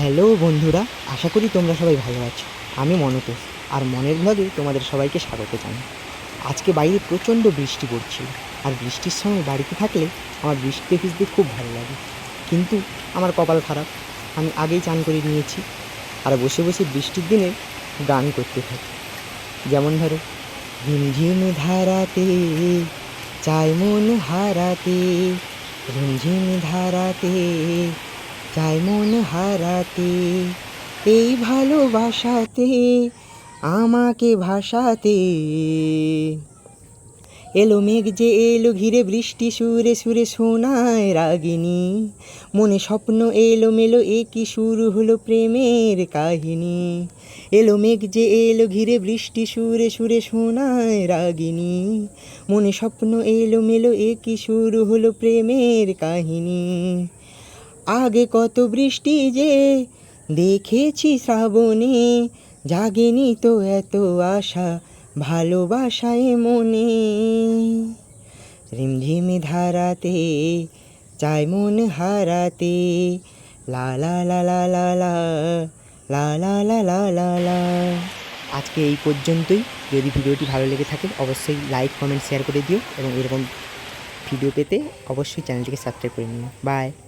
Hello বন্ধুরা, আশা করি তোমরা সবাই ভালো আছো। আমি মনতোষ, আর মনের ব্লগে তোমাদের সবাইকে স্বাগত জানাই। আজকে বাইরে প্রচণ্ড বৃষ্টি পড়ছিল, আর বৃষ্টির সময় বাড়িতে থাকলে আমার বৃষ্টিতে ভিজতে খুব ভালো লাগে। কিন্তু আমার কপাল খারাপ, আমি আগেই চান করে নিয়েছি, আর বসে বসে বৃষ্টির দিনে গান করতে থাকি। যেমন ধরো ঝিমঝিম ধারাতে চাই মন হারাতে ঝিমঝিম ধারাতে চাই মন হারাতে, এই ভালোবাসাতে, আমাকে ভাসাতে। এলো মেঘ যে এলো, ঘিরে বৃষ্টি, সুরে সুরে শোনায় রাগিনী। মনে স্বপ্ন এলো মেলো, এ কি শুরু হলো প্রেমের কাহিনী। এলো মেঘ যে এলো, ঘিরে বৃষ্টি, সুরে সুরে শোনায় রাগিনী। মনে স্বপ্ন এলো মেলো, এ কি শুরু হলো প্রেমের কাহিনী। আগে কত বৃষ্টি যে দেখেছি শ্রাবণে, জাগেনি তো এত আশা ভালোবাসায় মনে। রিমঝিম ধারাতে, চাই মন হারাতে লা লা লা লা লা লা লা। আজকে এই পর্যন্তই। যদি ভিডিওটি ভালো লেগে থাকে, অবশ্যই লাইক, কমেন্ট, শেয়ার করে দিও এবং এরকম ভিডিও পেতে অবশ্যই চ্যানেলটিকে সাবস্ক্রাইব করে নিও। বাই।